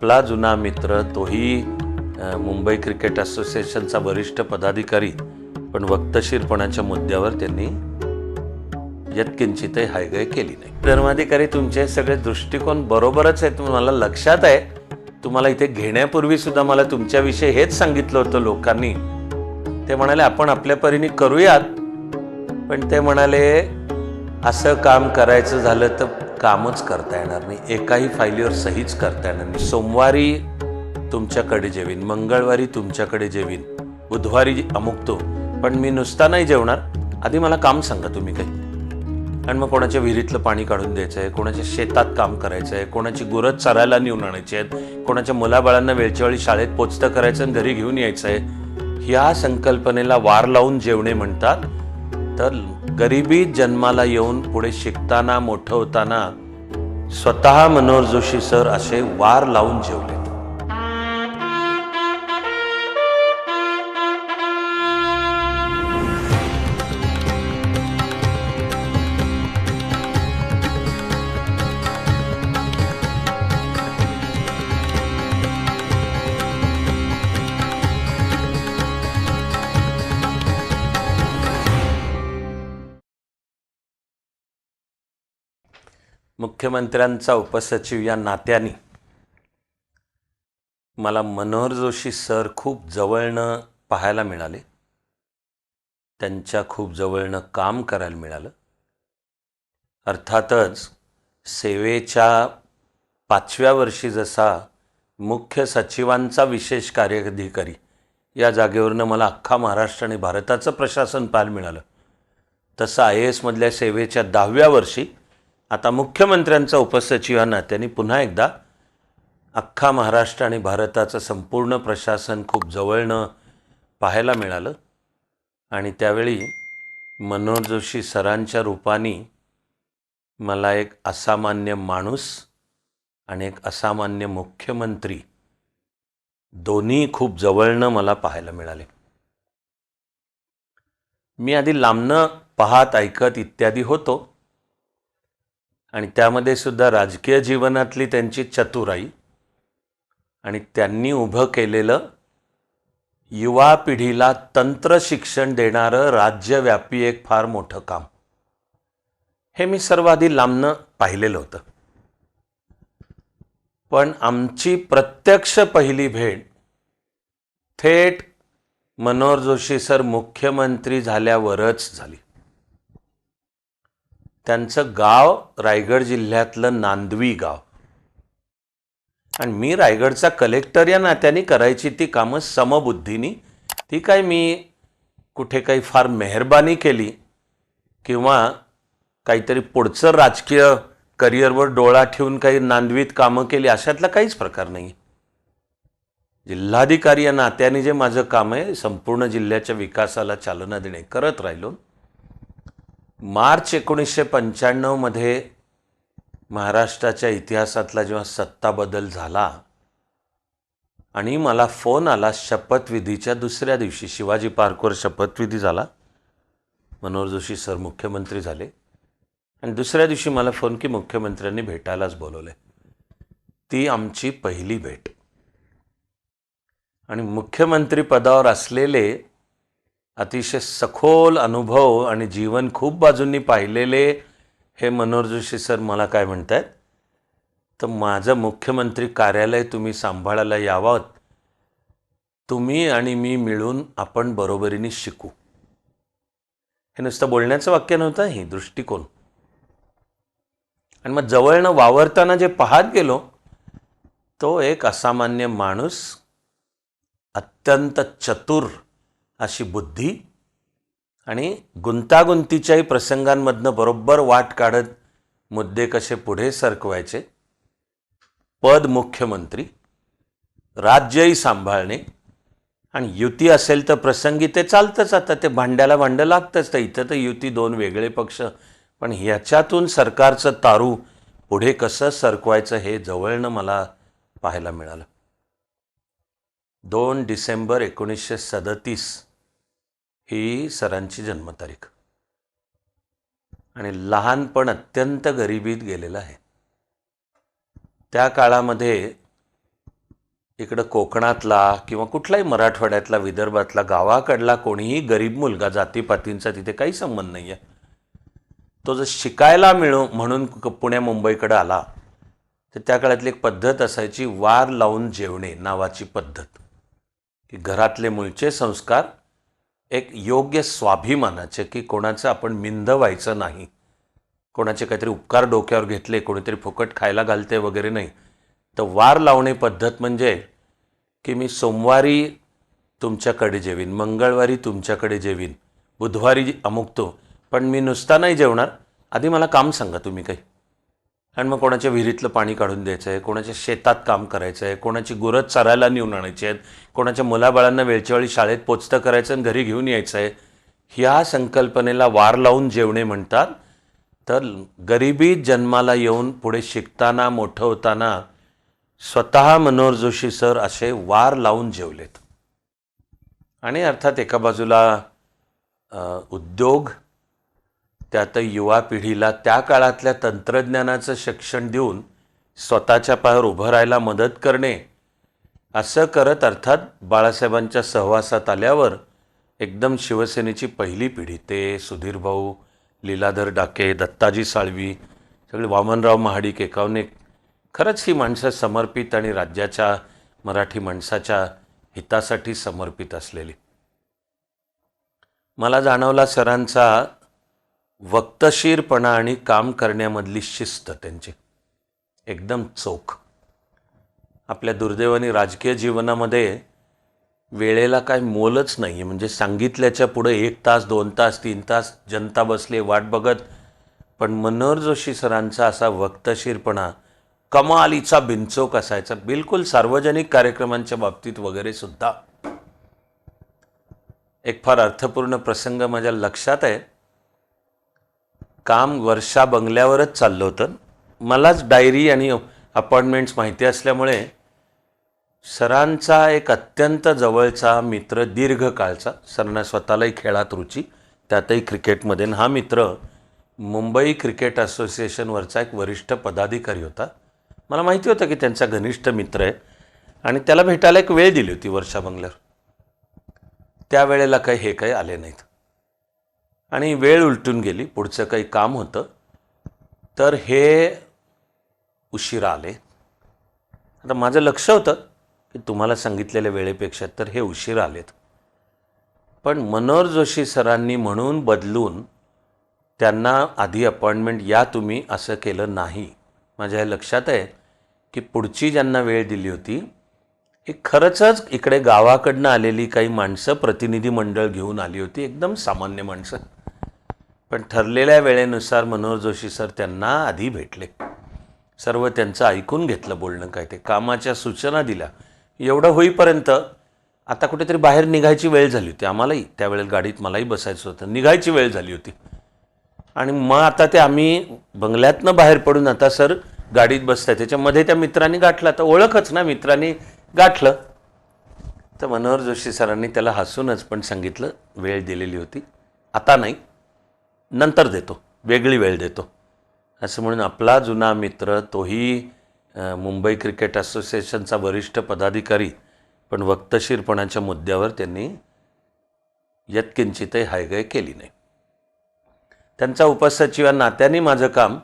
आपला जुना मित्र तोही मुंबई क्रिकेट असोसिएशनचा वरिष्ठ पदाधिकारी पण वक्तशीरपणाच्या मुद्द्यावर त्यांनी यत्किंचितही हायगय केली नाही. धर्माधिकारी तुमचे सगळे दृष्टिकोन बरोबरच आहेत मला लक्षात आहे. तुम्हाला इथे घेण्यापूर्वी सुद्धा मला तुमच्याविषयी हेच सांगितलं होतं लोकांनी. ते म्हणाले आपण आपल्या परीने करूयात. पण ते म्हणाले असं काम करायचं झालं तर कामच करता येणार नाही. एकाही फाईलीवर सहीच करता येणार नाही. सोमवारी तुमच्याकडे जेवीन मंगळवारी तुमच्याकडे जेवीन बुधवारी अमुकतो पण मी नुसता नाही जेवणार. आधी मला काम सांगा तुम्ही काही. आणि मग कोणाच्या विहिरीतलं पाणी काढून द्यायचं आहे कोणाच्या शेतात काम करायचं आहे कोणाची गुरं चरायला नेऊन आणायची आहेत कोणाच्या मुलाबाळांना वेळच्या वेळी शाळेत पोचतं करायचं आणि घरी घेऊन यायचं आहे ह्या संकल्पनेला वार लावून जेवणे म्हणतात. तर गरिबी जन्माला येऊन पुढे शिकताना मोठं होताना स्वतः मनोहर जोशी सर असे वार लावून जेवले. मुख्यमंत्र्यांचा उपसचिव या नात्याने. मला मनोहर जोशी सर खूप जवळनं पाहायला मिळाले. त्यांच्या खूप जवळनं काम करायला मिळालं. अर्थातच सेवेच्या पाचव्या वर्षी जसा मुख्य सचिवांचा विशेष कार्याधिकारी या जागेवरनं मला अख्खा महाराष्ट्र आणि भारताचं प्रशासन पाहायला मिळालं. तसं आय एसमधल्या सेवेच्या दहाव्या वर्षी आता मुख्यमंत्र्यांचा उपसचिव त्यांनी पुन्हा एकदा अख्खा महाराष्ट्र आणि भारताचं संपूर्ण प्रशासन खूप जवळनं पाहायला मिळालं. आणि त्यावेळी मनोहर जोशी सरांच्या रूपाने मला एक असामान्य माणूस आणि एक असामान्य मुख्यमंत्री दोन्ही खूप जवळनं मला पाहायला मिळाले. मी आधी लांबनं पाहत ऐकत इत्यादी होतो. आणि त्यामध्ये सुद्धा राजकीय जीवनातली त्यांची चतुराई आणि त्यांनी उभं केलेलं युवा पिढीला तंत्र शिक्षण देणारं राज्यव्यापी एक फार मोठं काम. हे मी सर्व आधी लांबनं पाहिलेलं होतं. पण आमची प्रत्यक्ष पहिली भेट थेट मनोहर जोशी सर मुख्यमंत्री झाल्यावरच झाली. त्यांचं गाव रायगड जिल्ह्यातलं नांदवी गाव. आणि मी रायगडचा कलेक्टर या नात्याने करायची ती कामं समबुद्धीनी ती काय मी कुठे काही फार मेहरबानी केली किंवा काहीतरी पुढचं राजकीय करिअरवर डोळा ठेवून काही नांदवीत कामं केली अशातला काहीच प्रकार नाही जिल्हाधिकारी या नात्याने जे माझं काम आहे संपूर्ण जिल्ह्याच्या विकासाला चालना देणे करत राहिलो. मार्च एकोणीसशे पंच्याण्णवमध्ये महाराष्ट्राच्या इतिहासातला जेव्हा सत्ता बदल झाला आणि मला फोन आला शपथविधीच्या दुसऱ्या दिवशी शिवाजी पार्कवर शपथविधी झाला. मनोहर जोशी सर मुख्यमंत्री झाले. आणि दुसऱ्या दिवशी मला फोन की मुख्यमंत्र्यांनी भेटायलाच बोलवले ती आमची पहिली भेट. आणि मुख्यमंत्री पदावर असलेले अतिशय सखोल अनुभव आणि जीवन खूप बाजूंनी पाहिलेले हे मनोहर जोशी सर मला काय म्हणत आहेत तर माझं मुख्यमंत्री कार्यालय तुम्ही सांभाळायला यावं. तुम्ही आणि मी मिळून आपण बरोबरीने शिकू. हे नुसतं बोलण्याचं वाक्य नव्हतं ही दृष्टिकोन. आणि मग जवळनं वावरताना जे पाहत गेलो तो एक असामान्य माणूस अत्यंत चतुर अशी बुद्धी आणि गुंतागुंतीच्याही प्रसंगांमधनं बरोबर वाट काढत मुद्दे कसे पुढे सरकवायचे? पद मुख्यमंत्री राज्यही सांभाळणे आणि युती असेल तर प्रसंगी ते चालतंच आता ते भांड्याला भांडं लागतंच. तर इथं तर युती दोन वेगळे पक्ष पण ह्याच्यातून सरकारचं तारू पुढे कसं सरकवायचं हे जवळनं मला पाहायला मिळालं. दोन डिसेंबर एकोणीसशे सदतीस ही सरांची जन्मतारीख. आणि लहानपण अत्यंत गरिबीत गेलेलं आहे. त्या काळामध्ये इकडं कोकणातला किंवा कुठलाही मराठवाड्यातला विदर्भातला गावाकडला कोणीही गरीब मुलगा जातीपातींचा तिथे काही संबंध नाही आहे तो जर शिकायला मिळू म्हणून पुण्या मुंबईकडं आला तर त्या काळातली एक पद्धत असायची वार लावून जेवणे नावाची पद्धत. की घरातले मूळचे संस्कार एक योग्य स्वाभिमानाचे की कोणाचं आपण मिंद व्हायचं नाही. कोणाचे काहीतरी उपकार डोक्यावर घेतले कोणीतरी फुकट खायला घालते वगैरे नाही. तर वार लावणे पद्धत म्हणजे की मी सोमवारी तुमच्याकडे जेवीन मंगळवारी तुमच्याकडे जेवीन बुधवारी अमुकतो पण मी नुसता नाही जेवणार. आधी मला काम सांगा तुम्ही काही. आणि मग कोणाच्या विहिरीतलं पाणी काढून द्यायचं आहे कोणाच्या शेतात काम करायचं आहे कोणाची गुरं चरायला नेऊन आणायची आहेत कोणाच्या मुलाबाळांना वेळच्या वेळी शाळेत पोचतं करायचं आणि घरी घेऊन यायचं आहे ह्या संकल्पनेला वार लावून जेवणे म्हणतात. तर गरिबी जन्माला येऊन पुढे शिकताना मोठं होताना स्वतः मनोहर जोशी सर असे वार लावून जेवलेत. आणि अर्थात एका बाजूला उद्योग त्यात युवा पिढीला त्या काळातल्या तंत्रज्ञानाचं शिक्षण देऊन स्वतःच्या पायावर उभं राहायला मदत करणे असं करत अर्थात बाळासाहेबांच्या सहवासात आल्यावर एकदम शिवसेनेची पहिली पिढी. ते सुधीर भाऊ लीलाधर डाके दत्ताजी साळवी सगळे वामनराव महाडिक एकावने खरंच ही माणसं समर्पित आणि राज्याच्या मराठी माणसाच्या हितासाठी समर्पित असलेली. मला जाणवला सरांचा वक्तशीरपणा आणि काम करण्यामधली शिस्त त्यांची. एकदम चोख. आपल्या दुर्दैवाने राजकीय जीवनामध्ये वेळेला काय मोलच नाही आहे म्हणजे सांगितल्याच्या पुढे एक तास दोन तास तीन तास जनता बसली वाट बघत. पण मनोहर जोशी सरांचा असा वक्तशीरपणा कमालीचा बिनचोक असायचा. बिलकुल सार्वजनिक कार्यक्रमांच्या बाबतीत वगैरे सुद्धा. एक फार अर्थपूर्ण प्रसंग माझ्या लक्षात आहे. काम वर्षा बंगल्यावरच चाललं होतं. मलाच डायरी आणि अपॉइंटमेंट्स माहिती असल्यामुळे सरांचा एक अत्यंत जवळचा मित्र दीर्घकाळचा सरांना स्वतःलाही खेळात रुची त्यातही क्रिकेटमध्ये. हा मित्र मुंबई क्रिकेट असोसिएशनवरचा एक वरिष्ठ पदाधिकारी होता. मला माहिती होतं की त्यांचा घनिष्ठ मित्र आहे आणि त्याला भेटायला एक वेळ दिली होती वर्षा बंगल्यावर. त्यावेळेला काही हे काही आले नाहीत. आणि वेळ उलटून गेली. पुढचं काही काम होतं. तर हे उशिरा आले. आता माझं लक्ष होतं की तुम्हाला सांगितलेल्या वेळेपेक्षा तर हे उशिरा आलेत. पण मनोहर जोशी सरांनी म्हणून बदलून त्यांना आधी अपॉइंटमेंट या तुम्ही असं केलं नाही. माझ्या हे लक्षात आहे की पुढची ज्यांना वेळ दिली होती हे खरंचच इकडे गावाकडनं आलेली काही माणसं प्रतिनिधी मंडळ घेऊन आली होती एकदम सामान्य माणसं. पण ठरलेल्या वेळेनुसार मनोहर जोशी सर त्यांना आधी भेटले. सर्व त्यांचं ऐकून घेतलं बोलणं काय ते. कामाच्या सूचना दिल्या. एवढं होईपर्यंत आता कुठेतरी बाहेर निघायची वेळ झाली होती. आम्हालाही त्यावेळेला गाडीत मलाही बसायचं होतं. निघायची वेळ झाली होती. आणि मग आता ते आम्ही बंगल्यातनं बाहेर पडून आता सर गाडीत बसताय. त्याच्यामध्ये त्या मित्रांनी गाठला. तर ओळखच ना मित्रांनी गाठलं. तर मनोहर जोशी सरांनी त्याला हसूनच पण सांगितलं वेळ दिलेली होती. आता नाही नंतर देतो वेगळी वेळ देतो. असं म्हणून आपला जुना मित्र तोही मुंबई क्रिकेट असोसिएशनचा वरिष्ठ पदाधिकारी पण वक्तशीरपणाच्या मुद्द्यावर त्यांनी यत्किंचितही हायगय केली नाही. त्यांचा उपसचिव या नात्याने माझं काम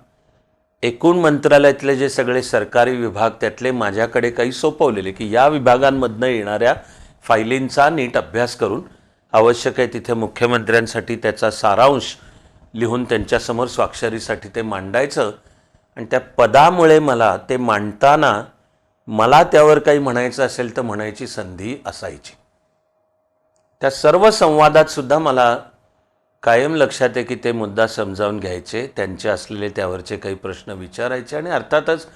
एकूण मंत्रालयातले जे सगळे सरकारी विभाग त्यातले माझ्याकडे काही सोपवलेले की या विभागांमधनं येणाऱ्या फायलींचा नीट अभ्यास करून आवश्यक आहे तिथे मुख्यमंत्र्यांसाठी त्याचा सारांश लिहून त्यांच्यासमोर स्वाक्षरीसाठी ते मांडायचं. आणि त्या पदामुळे मला ते मांडताना मला त्यावर काही म्हणायचं असेल तर म्हणायची संधी असायची. त्या सर्व संवादात सुद्धा मला कायम लक्षात आहे की ते मुद्दा समजावून घ्यायचे त्यांचे असलेले त्यावरचे काही प्रश्न विचारायचे आणि अर्थातच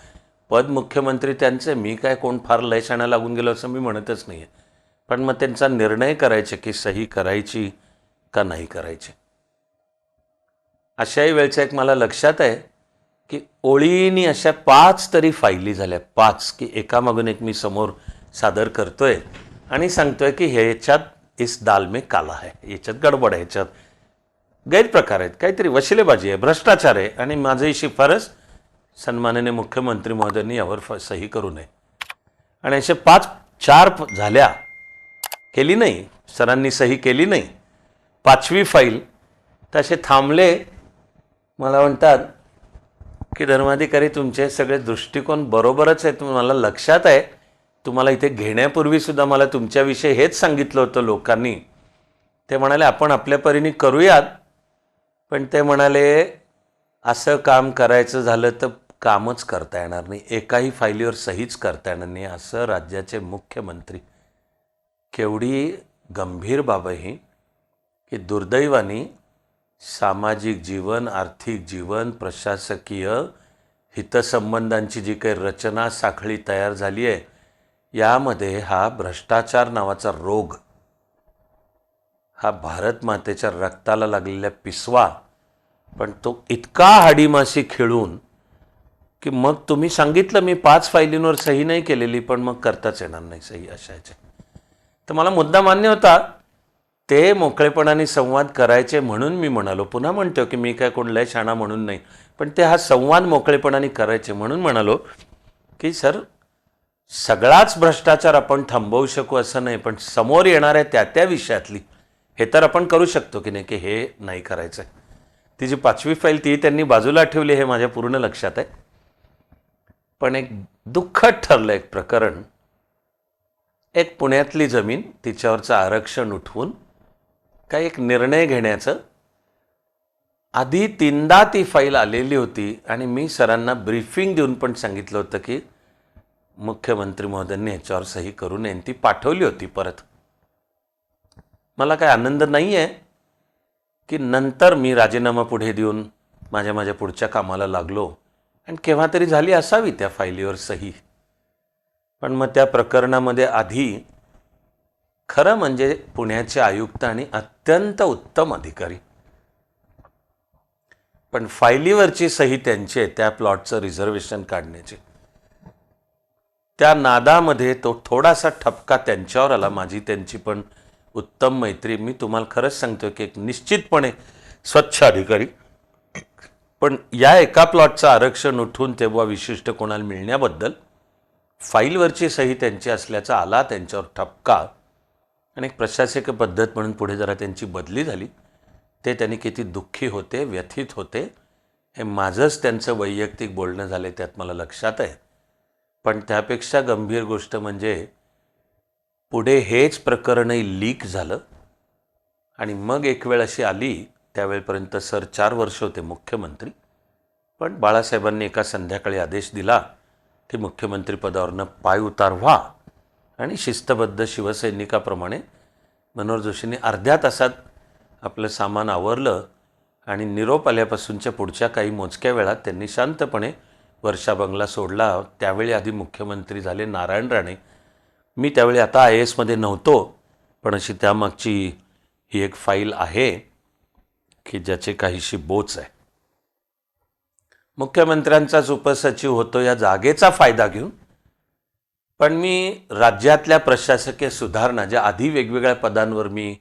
पद मुख्यमंत्री त्यांचे मी काय कोण फार लयशाणा लागून गेलो असं मी म्हणतच नाही आहे पण मग त्यांचा निर्णय करायचे की सही करायची का नाही करायची? अशाही वेळचं एक मला लक्षात आहे की ओळीनी अशा पाच तरी फायली झाल्या पाच की एकामागून एक मी समोर सादर करतोय आणि सांगतोय की ह्याच्यात इस दाल में काला आहे याच्यात गडबड आहे ह्याच्यात गैरप्रकार आहेत. काहीतरी वशिलेबाजी आहे भ्रष्टाचार आहे आणि माझी शिफारस सन्माननीय मुख्यमंत्री महोदयांनी यावर फ- सही करू नये. आणि असे पाच चार झाल्या. केली नाही. सरांनी सही केली नाही. पाचवी फाईल. तसे थांबले. मला म्हणतात की धर्माधिकारी तुमचे सगळे दृष्टिकोन बरोबरच आहेत. मला लक्षात आहे. तुम्हाला इथे घेण्यापूर्वीसुद्धा मला तुमच्याविषयी हेच सांगितलं होतं लोकांनी. ते म्हणाले आपण आपल्या परीने करूयात. पण ते म्हणाले असं काम करायचं झालं तर कामच करता येणार नाही. एकाही फायलीवर सहीच करता येणार नाही. असं राज्याचे मुख्यमंत्री केवढी गंभीर बाब ही की दुर्दैवाने सामाजिक जीवन आर्थिक जीवन प्रशासकीय हितसंबंधांची जी काही रचना साखळी तयार झाली आहे यामध्ये हा भ्रष्टाचार नावाचा रोग हा भारत मातेच्या रक्ताला लागलेल्या पिसवा पण तो इतका हाडीमाशी खेळून की मग तुम्ही सांगितलं मी पाच फायलींवर सही नाही केलेली पण मग करताच येणार नाही सही अशायचे तर मला मुद्दा मान्य होता ते मोकळेपणाने संवाद करायचे म्हणून मी म्हणालो. पुन्हा म्हणतो की मी काय कोण लय शाणा म्हणून नाही पण ते हा संवाद मोकळेपणाने करायचे म्हणून म्हणालो की सर सगळाच भ्रष्टाचार आपण थांबवू शकू असं नाही पण समोर येणाऱ्या त्या त्या विषयातली हे तर आपण करू शकतो की नाही की हे नाही करायचं ती जी पाचवी फाईल ती त्यांनी बाजूला ठेवली हे माझ्या पूर्ण लक्षात आहे. पण एक दुःखद ठरलं एक प्रकरण. एक पुण्यातली जमीन तिच्यावरचं आरक्षण उठवून काही एक निर्णय घेण्याचं. आधी तीनदा ती फाईल आलेली होती आणि मी सरांना ब्रीफिंग देऊन पण सांगितलं होतं की मुख्यमंत्री महोदयांनी ह्याच्यावर सही करून नये ती पाठवली होती परत. मला काय आनंद नाही आहे की नंतर मी राजीनामा पुढे देऊन माझ्या माझ्या पुढच्या कामाला लागलो. आणि केव्हा तरी झाली असावी त्या फायलीवर सही. पण मग त्या प्रकरणामध्ये आधी खरं म्हणजे पुण्याचे आयुक्त आणि अत्यंत उत्तम अधिकारी. पण फायलीवरची सही त्यांची आहे त्या प्लॉटचं रिझर्वेशन काढण्याचे. त्या नादामध्ये तो थोडासा ठपका त्यांच्यावर आला माझी त्यांची पण उत्तम मैत्री. मी तुम्हाला खरंच सांगतो की एक निश्चितपणे स्वच्छ अधिकारी. पण या एका प्लॉटचं आरक्षण उठून तेव्हा विशिष्ट कोणाला मिळण्याबद्दल फाईलवरची सही त्यांची असल्याचा आला त्यांच्यावर ठपका. आणि एक प्रशासकीय पद्धत म्हणून पुढे जरा त्यांची बदली झाली. ते त्यांनी किती दुःखी होते व्यथित होते. हे माझंच त्यांचं वैयक्तिक बोलणं झालं त्यात मला लक्षात आहे. पण त्यापेक्षा गंभीर गोष्ट म्हणजे पुढे हेच प्रकरणही लीक झालं. आणि मग एक वेळ अशी आली त्यावेळेपर्यंत सर चार वर्ष होते मुख्यमंत्री. पण बाळासाहेबांनी एका संध्याकाळी आदेश दिला की मुख्यमंत्रीपदावरनं पाय उतार व्हा आणि शिस्तबद्ध शिवसैनिकाप्रमाणे मनोहर जोशींनी अर्ध्या तासात आपलं सामान आवरलं आणि निरोप आल्यापासूनच्या पुढच्या काही मोजक्या वेळात त्यांनी शांतपणे वर्षा बंगला सोडला. त्यावेळी आधी मुख्यमंत्री झाले नारायण राणे. मी त्यावेळी आता आय एसमध्ये नव्हतो पण अशी त्यामागची ही एक फाईल आहे की ज्याची काहीशी बोच आहे. मुख्यमंत्र्यांचाच उपसचिव होतो या जागेचा फायदा घेऊन पण मी राज्यातल्या प्रशासकीय सुधारणा ज्या आधी वेगवेगळ्या पदांवर मी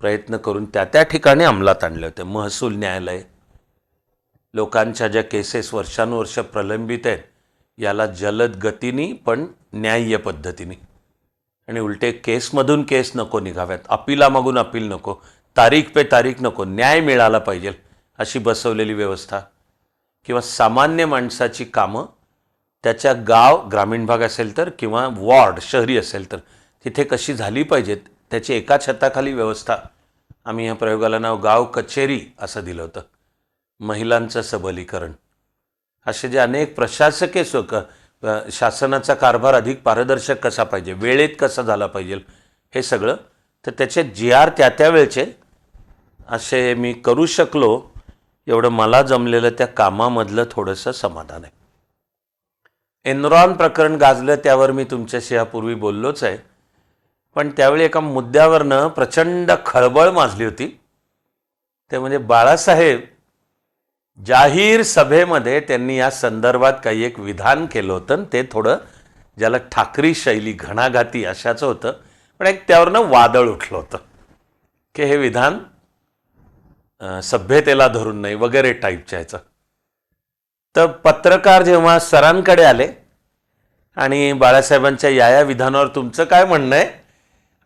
प्रयत्न करून त्या त्या ठिकाणी अंमलात आणले होते. महसूल न्यायालय लोकांच्या ज्या केसेस वर्षानुवर्ष प्रलंबित आहेत याला जलद गतीने पण न्याय्य पद्धतीने. आणि उलटे केसमधून केस नको निघाव्यात. अपिलामागून अपील नको. तारीख पे तारीख नको. न्याय मिळाला पाहिजे अशी बसवलेली व्यवस्था. किंवा सामान्य माणसाची कामं त्याच्या गाव ग्रामीण भाग असेल तर किंवा वॉर्ड शहरी असेल तर तिथे कशी झाली पाहिजेत त्याची एका छताखाली व्यवस्था. आम्ही या प्रयोगाला नाव गाव कचेरी असं दिलं होतं. महिलांचं सबलीकरण. असे जे अनेक प्रशासकीय सुख शासनाचा कारभार अधिक पारदर्शक कसा पाहिजे वेळेत कसा झाला पाहिजे हे सगळं. तर त्याचे जी आर त्या त्या वेळचे असे मी करू शकलो एवढं मला जमलेलं त्या कामामधलं थोडंसं समाधान आहे. एनरॉन प्रकरण गाजलं त्यावर मी तुमच्याशी यापूर्वी बोललोच आहे. पण त्यावेळी एका मुद्द्यावरनं प्रचंड खळबळ माजली होती. ते म्हणजे बाळासाहेब जाहीर सभेमध्ये त्यांनी या संदर्भात काही एक विधान केलं होतं आणि ते थोडं ज्याला ठाकरी शैली घणाघाती अशाचं होतं पण एक त्यावरनं वादळ उठलं होतं. की हे विधान सभ्यतेला धरून नाही वगैरे टाईपच्या ह्याचं. तर पत्रकार जेव्हा सरांकडे आले आणि बाळासाहेबांच्या या या विधानावर तुमचं काय म्हणणं आहे?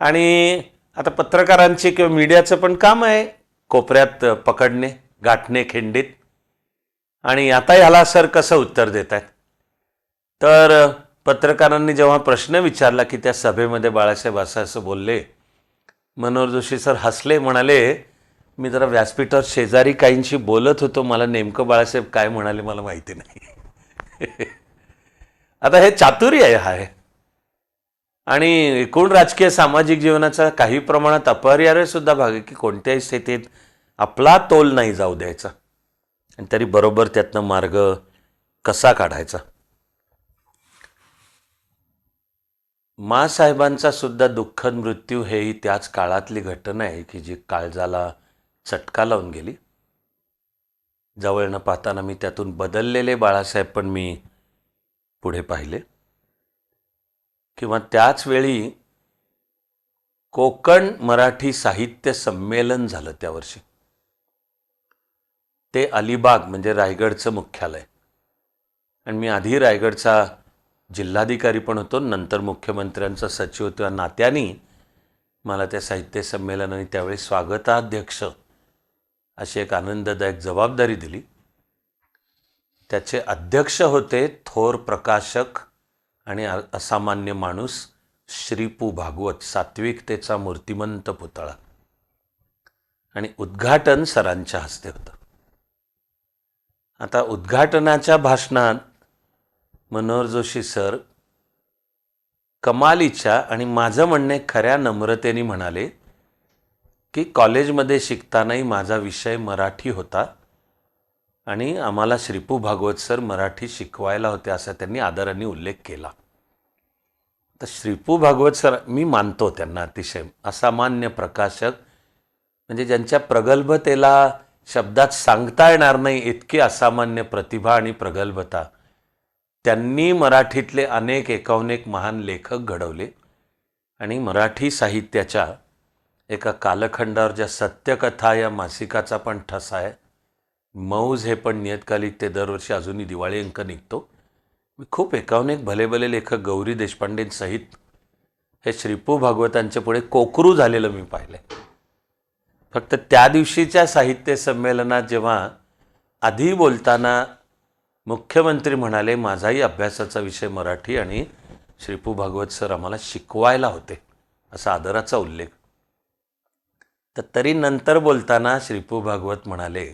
आणि आता पत्रकारांची किंवा मीडियाचं पण काम आहे कोपऱ्यात पकडणे गाठणे खिंडीत. आणि आता ह्याला सर कसं उत्तर देत आहेत तर पत्रकारांनी जेव्हा प्रश्न विचारला की त्या सभेमध्ये बाळासाहेब असं असं बोलले मनोहर जोशी सर हसले म्हणाले मी जरा व्यासपीठावर शेजारी काहींशी बोलत होतो मला नेमकं बाळासाहेब काय म्हणाले मला माहिती नाही. आता हे चातुर्य आहे हा आहे. आणि एकूण राजकीय सामाजिक जीवनाचा काही प्रमाणात अपरिहार्य सुद्धा भाग आहे की कोणत्याही स्थितीत आपला तोल नाही जाऊ द्यायचा. आणि तरी बरोबर त्यातनं मार्ग कसा काढायचा? मासाहेबांचा सुद्धा दुःखद मृत्यू हेही त्याच काळातली घटना आहे की जी काळजाला चटका लावून गेली. जवळनं पाहताना मी त्यातून बदललेले बाळासाहेब पण मी पुढे पाहिले. किंवा त्याच वेळी कोकण मराठी साहित्य संमेलन झालं त्या वर्षी. ते अलिबाग म्हणजे रायगडचं मुख्यालय. आणि मी आधी रायगडचा जिल्हाधिकारी पण होतो नंतर मुख्यमंत्र्यांचा सचिव किंवा नात्यानी मला त्या साहित्य संमेलनाने त्यावेळी स्वागताध्यक्ष अशी एक आनंददायक जबाबदारी दिली. त्याचे अध्यक्ष होते थोर प्रकाशक आणि असामान्य माणूस श्रीपू भागवत सात्विकतेचा मूर्तिमंत पुतळा. आणि उद्घाटन सरांच्या हस्ते होतं. आता उद्घाटनाच्या भाषणात मनोहर जोशी सर कमालीच्या आणि माझं म्हणणे खऱ्या नम्रतेने म्हणाले की कॉलेजमध्ये शिकतानाही माझा विषय मराठी होता आणि आम्हाला श्रीपू भागवत सर मराठी शिकवायला होते असा त्यांनी आदराने उल्लेख केला. तर श्रीपू भागवत सर मी मानतो त्यांना अतिशय असामान्य प्रकाशक म्हणजे ज्यांच्या प्रगल्भतेला शब्दात सांगता येणार नाही इतकी असामान्य प्रतिभा आणि प्रगल्भता. त्यांनी मराठीतले अनेक एकावनेक महान लेखक घडवले आणि मराठी साहित्याच्या एका कालखंडावर ज्या सत्यकथा या मासिकाचा पण ठसा आहे मौज हे पण नियतकालिक ते दरवर्षी अजूनही दिवाळी अंक निघतो. मी खूप एकावनेक भले भले लेखक गौरी देशपांडेंसहित हे श्रीपू भागवतांच्या पुढे कोकरू झालेलं मी पाहिलं आहे फक्त त्या दिवशीच्या साहित्य संमेलनात जेव्हा आधी बोलताना मुख्यमंत्री म्हणाले माझाही अभ्यासाचा विषय मराठी आणि श्रीपू भागवत सर आम्हाला शिकवायला होते असा आदराचा उल्लेख. तर तरी नंतर बोलताना श्रीपू भागवत म्हणाले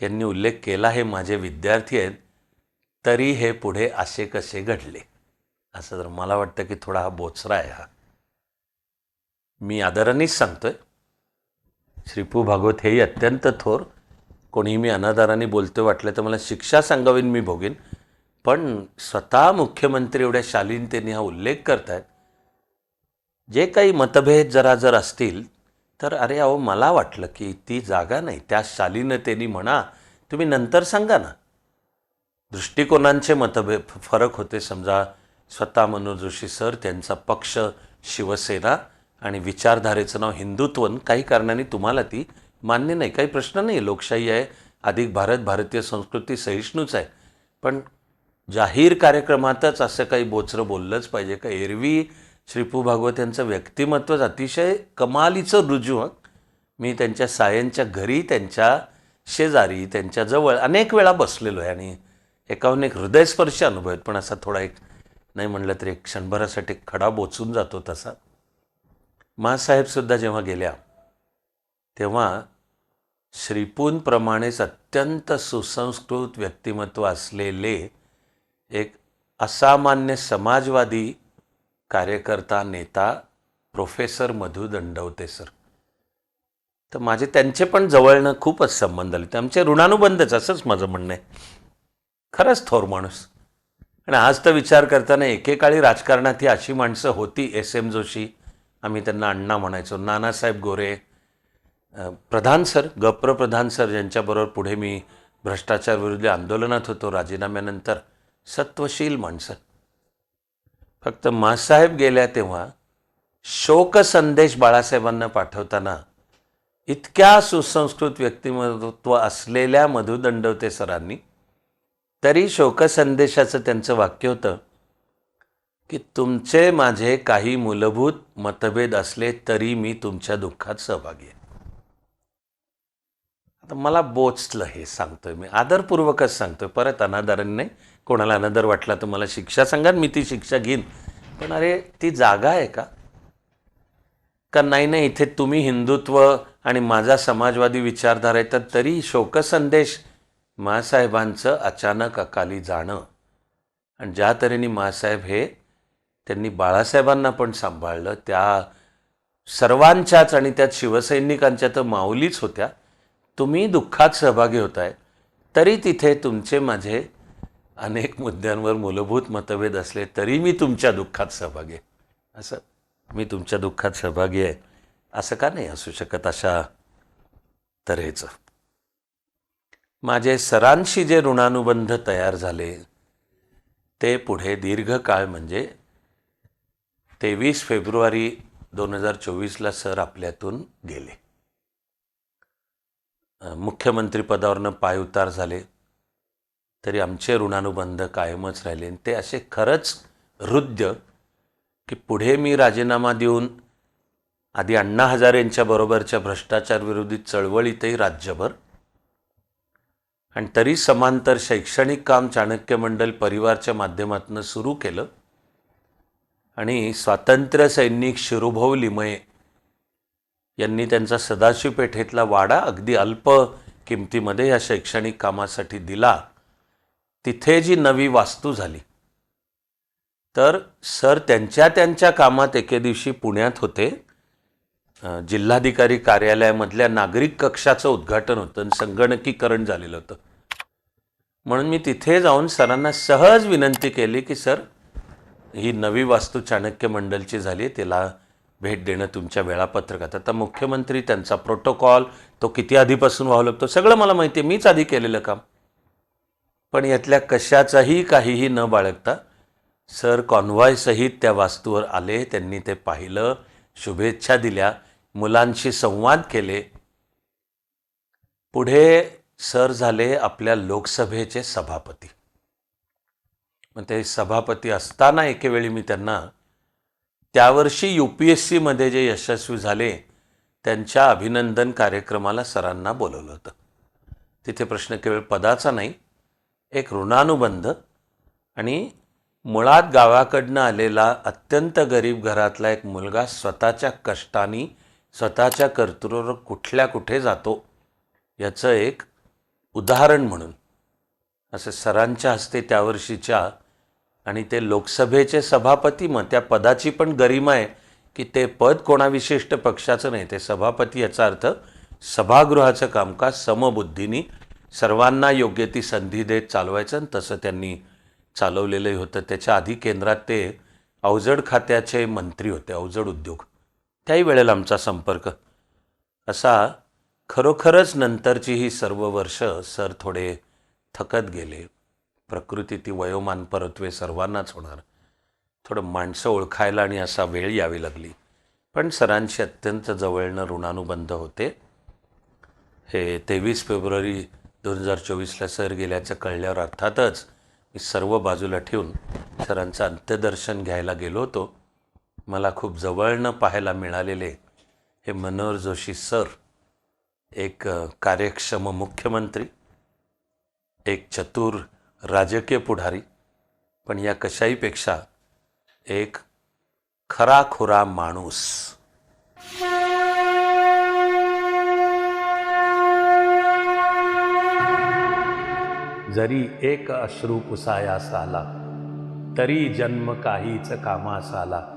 त्यांनी उल्लेख केला हे माझे विद्यार्थी आहेत तरी हे पुढे असे कसे घडले? असं तर मला वाटतं की थोडा हा बोचरा आहे हा. मी आदरानेच सांगतोय. श्रीपू भागवत हेही अत्यंत थोर. कोणीही मी अनादाराने बोलतो वाटलं तर मला शिक्षा सांगावीन मी भोगेन. पण स्वतः मुख्यमंत्री एवढ्या शालीनतेने हा उल्लेख करतायत. जे काही मतभेद जरा जर असतील तर अरे अहो मला वाटलं की ती जागा नाही. त्या शालीनतेने म्हणा तुम्ही नंतर सांगा ना. दृष्टिकोनांचे मतभेद फरक होते. समजा स्वतः मनोज जोशी सर त्यांचा पक्ष शिवसेना आणि विचारधारेचं नाव हिंदुत्वन काही कारणाने तुम्हाला ती मान्य नाही. काही प्रश्न नाही. लोकशाही आहे. अधिक भारत भारतीय संस्कृती सहिष्णूच आहे. पण जाहीर कार्यक्रमातच असं काही बोचरं बोललंच पाहिजे का? एरवी श्रीपू भागवत यांचं व्यक्तिमत्वच अतिशय कमालीचं रुजू मी त्यांच्या सायांच्या घरी त्यांच्या शेजारी त्यांच्याजवळ अनेक वेळा बसलेलो आहे आणि एकाहून एक हृदयस्पर्शी अनुभव आहेत. पण असा थोडा एक नाही म्हणलं तरी एक क्षणभरासाठी खडा बोचून जातो तसा. माँसाहेबसुद्धा जेव्हा गेल्या तेव्हा श्रीपूंप्रमाणेच अत्यंत सुसंस्कृत व्यक्तिमत्व असलेले एक असामान्य समाजवादी कार्यकर्ता नेता प्रोफेसर मधु दंडवते सर. तर माझे त्यांचे पण जवळनं खूपच संबंध आले. ते आमचे ऋणानुबंधच असंच माझं म्हणणं आहे. खरंच थोर माणूस. आणि आज तर विचार करताना एकेकाळी राजकारणात ही अशी माणसं होती एस एम जोशी. आम्ही त्यांना अण्णा म्हणायचो. नानासाहेब गोरे प्रधान सर गप्र प्रधान सर ज्यांच्याबरोबर पुढे मी भ्रष्टाचार विरुद्ध आंदोलनात होतो राजीनाम्यानंतर सत्वशील माणसं. फक्त मासाहेब गेल्या तेव्हा शोक संदेश बाळासाहेबांना पाठवताना इतक्या सुसंस्कृत व्यक्तिमत्व असलेल्या मधुदंडवते सरांनी तरी शोकसंदेशाचं त्यांचं वाक्य होतं की तुमचे माझे काही मूलभूत मतभेद असले तरी मी तुमच्या दुःखात सहभागी आहे. आता मला बोचलं हे सांगतोय मी. आदरपूर्वकच सांगतोय. परत अनादराने कोणाला अनादर वाटला तर मला शिक्षा सांगा मी ती शिक्षा घेईन. पण अरे ती जागा आहे का? का नाही नाही इथे तुम्ही हिंदुत्व आणि माझा समाजवादी विचारधारा आहे तर तरी शोकसंदेश मासाहेबांचं अचानक अकाली जाणं. आणि ज्या तऱ्हेने मासाहेब हे त्यांनी बाळासाहेबांना पण सांभाळलं. त्या सर्वांच्याच आणि त्यात शिवसैनिकांच्या तर माऊलीच होत्या. तुम्ही दुःखात सहभागी होताय. तरी तिथे तुमचे माझे अनेक मुद्द्यांवर मूलभूत मतभेद असले तरी मी तुमच्या दुःखात सहभागी आहे. असं मी तुमच्या दुःखात सहभागी आहे. असं का नाही असू शकत अशा तऱ्हेचं? माझे सरांशी जे ऋणानुबंध तयार झाले ते पुढे दीर्घकाळ म्हणजे तेवीस फेब्रुवारी दोन हजार चोवीसला सर आपल्यातून गेले. मुख्यमंत्रीपदावरनं पायउतार झाले. तरी आमचे ऋणानुबंध कायमच राहिले. ते असे खरंच हृद्य की पुढे मी राजीनामा देऊन आधी अण्णा हजारेंच्या बरोबरच्या भ्रष्टाचारविरोधी चळवळीतही राज्यभर आणि तरी समांतर शैक्षणिक काम चाणक्य मंडल परिवारच्या माध्यमातून सुरू केलं. आणि स्वातंत्र्य सैनिक शिरुभाऊ लिमये यांनी त्यांचा सदाशिव पेठेतला वाडा अगदी अल्प किमतीमध्ये या शैक्षणिक कामासाठी दिला. तिथे जी नवी वास्तू झाली. तर सर त्यांच्या त्यांच्या कामात एके दिवशी पुण्यात होते. जिल्हाधिकारी कार्यालयामधल्या नागरिक कक्षाचं उद्घाटन होतं आणि संगणकीकरण झालेलं होतं. म्हणून मी तिथे जाऊन सरांना सहज विनंती केली की सर ही नवी वास्तू चाणक्य मंडलची झाली त्याला भेट देणं तुमच्या वेळापत्रकात. आता मुख्यमंत्री त्यांचा प्रोटोकॉल तो किती आधीपासून व्हावं लागतो सगळं मला माहिती आहे मीच आधी केलेलं काम. पण यातल्या कशाचाही काहीही न बाळगता सर कॉन्व्हॉयसहित त्या वास्तूवर आले त्यांनी ते पाहिलं शुभेच्छा दिल्या मुलांशी संवाद केले. पुढे सर झाले आपल्या लोकसभेचे सभापती. मग ते सभापती असताना एकेवेळी मी त्यांना त्यावर्षी यू पी एस सीमध्ये जे यशस्वी झाले त्यांच्या अभिनंदन कार्यक्रमाला सरांना बोलवलं होतं. तिथे प्रश्न केवळ पदाचा नाही एक ऋणानुबंध आणि मुळात गावाकडनं आलेला अत्यंत गरीब घरातला एक मुलगा स्वतःच्या कष्टानी स्वतःच्या कर्तृत्वावर कुठल्या कुठे जातो याचं एक उदाहरण म्हणून. असं सरांच्या हस्ते त्या वर्षीच्या आणि ते लोकसभेचे सभापती मग त्या पदाची पण गरिमा आहे की ते पद कोणा विशिष्ट पक्षाचं नाही. ते सभापती याचा अर्थ सभागृहाचं कामकाज समबुद्धीनी सर्वांना योग्य ती संधी देत चालवायचं आणि तसं त्यांनी चालवलेलंही होतं. त्याच्या आधी केंद्रात ते अवजड खात्याचे मंत्री होते अवजड उद्योग. त्याही वेळेला आमचा संपर्क असा खरोखरच नंतरची ही सर्व वर्ष सर थोडे थकत गेले. प्रकृती ती वयोमान परत्वे सर्वांनाच होणार. थोडं माणसं ओळखायला आणि असा वेळ यावी लागली. पण सरांशी अत्यंत जवळनं ऋणानुबंध होते. हे तेवीस फेब्रुवारी दोन हजार चोवीसला सर गेल्याचं कळल्यावर अर्थातच मी सर्व बाजूला ठेवून सरांचं अंत्यदर्शन घ्यायला गेलो होतो. मला खूप जवळनं पाहायला मिळालेले हे मनोहर जोशी सर एक कार्यक्षम मुख्यमंत्री एक चतुर राजकीय पुढारी पण या कशाहीपेक्षा एक खराखुरा माणूस. जरी एक अश्रू पुसायास आला तरी जन्म काहीच कामास आला